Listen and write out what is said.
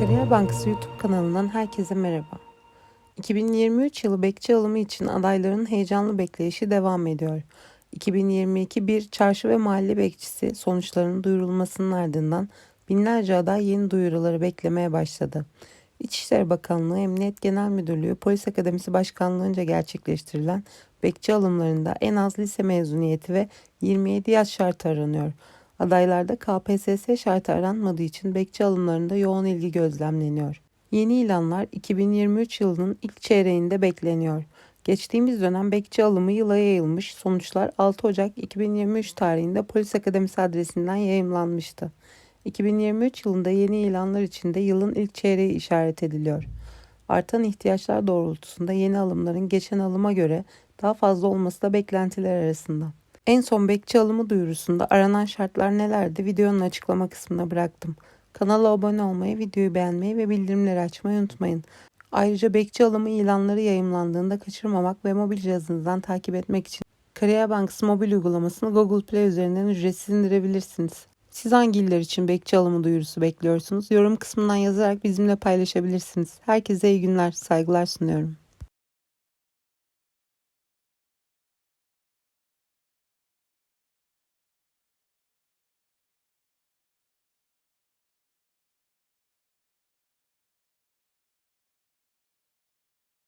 Kariyer Bankası YouTube kanalından herkese merhaba. 2023 yılı bekçi alımı için adayların heyecanlı bekleyişi devam ediyor. 2022 bir çarşı ve mahalle bekçisi sonuçlarının duyurulmasının ardından binlerce aday yeni duyuruları beklemeye başladı. İçişleri Bakanlığı, Emniyet Genel Müdürlüğü, Polis Akademisi Başkanlığı'nca gerçekleştirilen bekçi alımlarında en az lise mezuniyeti ve 27 yaş şartı aranıyor. Adaylarda KPSS şartı aranmadığı için bekçi alımlarında yoğun ilgi gözlemleniyor. Yeni ilanlar 2023 yılının ilk çeyreğinde bekleniyor. Geçtiğimiz dönem bekçi alımı yıla yayılmış, sonuçlar 6 Ocak 2023 tarihinde Polis Akademisi adresinden yayımlanmıştı. 2023 yılında yeni ilanlar içinde yılın ilk çeyreği işaret ediliyor. Artan ihtiyaçlar doğrultusunda yeni alımların geçen alıma göre daha fazla olması da beklentiler arasında. En son bekçi alımı duyurusunda aranan şartlar nelerdi videonun açıklama kısmına bıraktım. Kanala abone olmayı, videoyu beğenmeyi ve bildirimleri açmayı unutmayın. Ayrıca bekçi alımı ilanları yayımlandığında kaçırmamak ve mobil cihazınızdan takip etmek için Kariyer Bankası mobil uygulamasını Google Play üzerinden ücretsiz indirebilirsiniz. Siz hangi iller için bekçi alımı duyurusu bekliyorsunuz? Yorum kısmından yazarak bizimle paylaşabilirsiniz. Herkese iyi günler, saygılar sunuyorum.